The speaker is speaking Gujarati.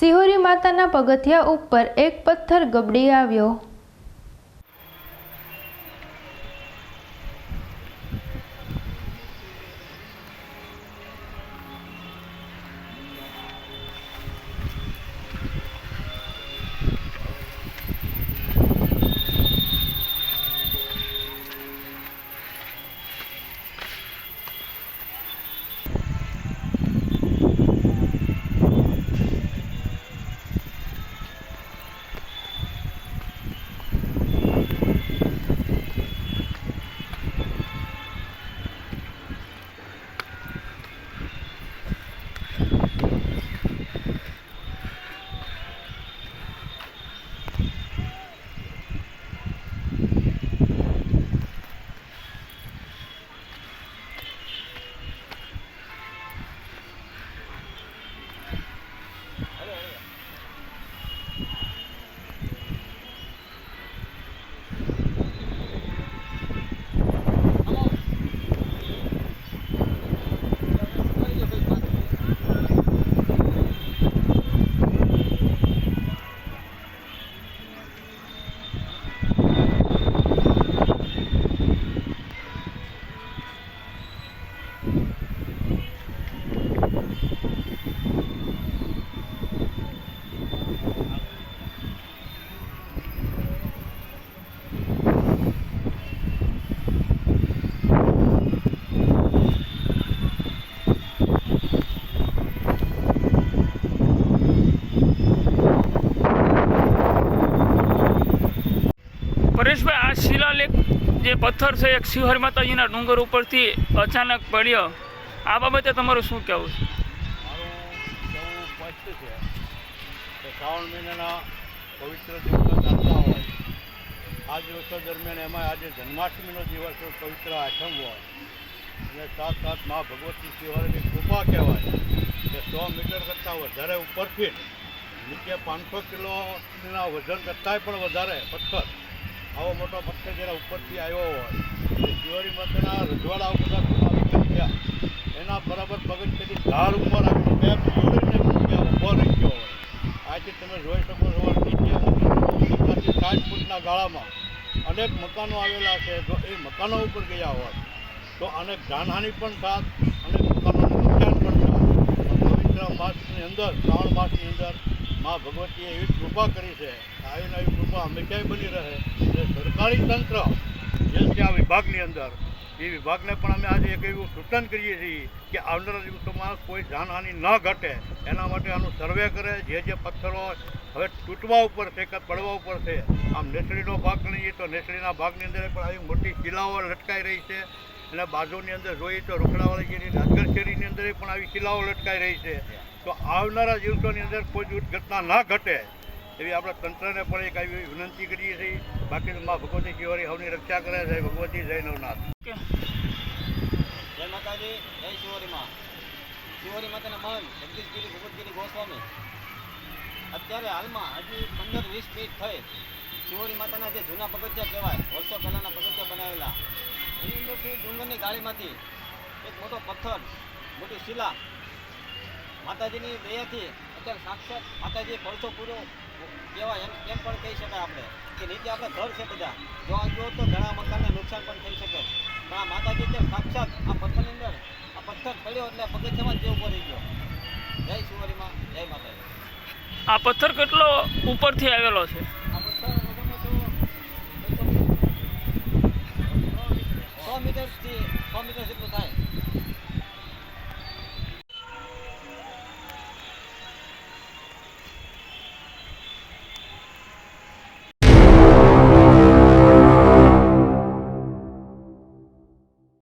સિહોરી માતાના પગથિયા ઉપર એક પથ્થર ગબડી આવ્યો. જે પથ્થર છે, એક શિવહર માતાજીના ડુંગર ઉપરથી અચાનક પડ્યો. આ બાબતે તમારું શું કહેવું છે? શ્રાવણ મહિનાના પવિત્ર દિવસો ચાલતા હોય આ દિવસો દરમિયાન એમાં આજે જન્માષ્ટમીનો દિવસ પવિત્ર આઠમ હોય અને સાત સાત મા ભગવતી શિવાળીની કૃપા કહેવાય કે સો મીટર કરતાં વધારે ઉપરથી નીચે પાંચસો કિલોના વજન કરતાંય પણ વધારે પથ્થર. આવો મોટો પથ્થર જ્યારે ઉપરથી આવ્યો હોય. એ શિવાળી માતાના રજવાડા ઉપર થયા એના બરાબર પગથિયાથી ઢાળ ઉપર આવીને બે ત્યાં ઊભો રહી ગયો હોય. આથી તમે જોઈ શકો છો નીચે સાઠ ફૂટના ગાળામાં અનેક મકાનો આવેલા છે. જો એ મકાનો ઉપર ગયા હોય. તો અનેક જાનહાનિ પણ થાત, અનેક મકાનોનું નુકસાન પણ થાત. પવિત્ર માસની અંદર, શ્રાવણ માસની અંદર મા ભગવતીએ એવી કૃપા કરી છે આવી નવી કૃપા હંમેશા બની રહે. એટલે સરકારી તંત્ર જે છે આ વિભાગની અંદર, એ વિભાગને પણ અમે આજે એક એવું સૂચન કરીએ છીએ કે આવનારા દિવસોમાં કોઈ જાનહાનિ ન ઘટે. એના માટે આનું સર્વે કરે, જે જે પથ્થરો હવે તૂટવા ઉપર છે કે પડવા ઉપર છે. આમ નેસડીનો ભાગ ગણીએ તો નેસડીના ભાગની અંદર પણ આવી મોટી શિલાઓ લટકાઈ રહી છે. અને બાજુની અંદર જોઈએ તો રોકડાવાળી જેની રાજગર શેરીની અંદર પણ આવી શિલાઓ લટકાઈ રહી છે. તો આવનારા દિવસોની અંદર કોઈ દુર્ઘટના ના ઘટે એવી આપણે તંત્રને પણ એક આવી વિનંતી કરીએ છીએ. બાકી તો મા ભગવતી શિવારી હવની રક્ષા કરે છે. ભગવતી જય નવનાથ. જય માતાજી જય શિવરી માં. શિવરી માતાના મહંત જગદીશગીરી ભગવતગીરી ગોસ્વામી. અત્યારે હાલમાં હજી પંદર વીસ મિનિટ થઈ. શિવરી માતાના જે જૂના પગથિયા કહેવાય વર્ષો પહેલાંના પગથિયા બનાવેલા. એની અંદરથી ડુંગરની ગાળીમાંથી એક મોટો પથ્થર મોટી શિલા માતાજીની દયાથી અત્યારે સાક્ષાત માતાજી પરસો પૂરો કહેવાય એમ એમ પણ કહી શકાય આપણે. કે નીચે આપણે ઘર છે બધા. જો આ જુઓ તો ઘણા મકાનને નુકસાન પણ થઈ શકે. પણ આ માતાજી અત્યારે સાક્ષાત આ પથ્થરની અંદર આ પથ્થર પડ્યો એટલે પગથિયામાં જ જે ઊભો રહી ગયો. જય સુવરીમાં જય માતાજી. આ પથ્થર કેટલો ઉપરથી આવેલો છે? આ પથ્થર સો મીટરથી સો મીટર જેટલું થાય.